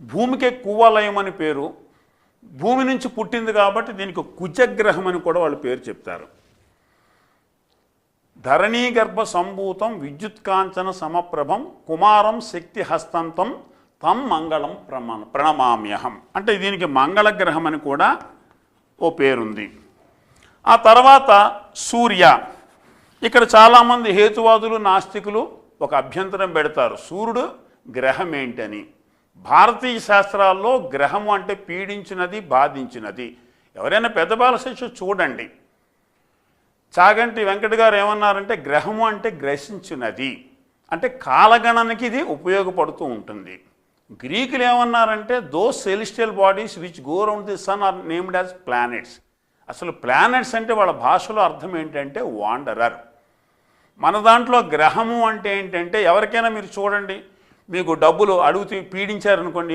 భూమికే కువలయం అని పేరు భూమి నుంచి పుట్టింది కాబట్టి దీనికి కుజగ్రహం అని కూడా వాళ్ళు పేరు చెప్తారు. ధరణీగర్భ సంభూతం విద్యుత్కాంచన సమప్రభం కుమారం శక్తి హస్తంతం తం మంగళం ప్రమా ప్రణమామ్యహం. అంటే దీనికి మంగళగ్రహం అని కూడా ఓ పేరుంది. ఆ తర్వాత సూర్య. ఇక్కడ చాలామంది హేతువాదులు నాస్తికులు ఒక అభ్యంతరం పెడతారు. సూర్యుడు గ్రహం ఏంటని భారతీయ శాస్త్రాల్లో గ్రహం అంటే పీడించినది బాధించినది. ఎవరైనా పెద్ద బాలశిష్యు చూడండి. చాగంటి వెంకట గారు ఏమన్నారంటే గ్రహము అంటే గ్రహించినది. అంటే కాలగణనకి ఇది ఉపయోగపడుతూ ఉంటుంది. గ్రీకులు ఏమన్నారంటే those celestial bodies which go round the sun are named as planets అసలు ప్లానెట్స్ అంటే వాళ్ళ భాషలో అర్థం ఏంటంటే వాండరర్ మన దాంట్లో గ్రహము అంటే ఏంటంటే ఎవరికైనా మీరు చూడండి మీకు డబ్బులు అడుగుతూ పీడించారనుకోండి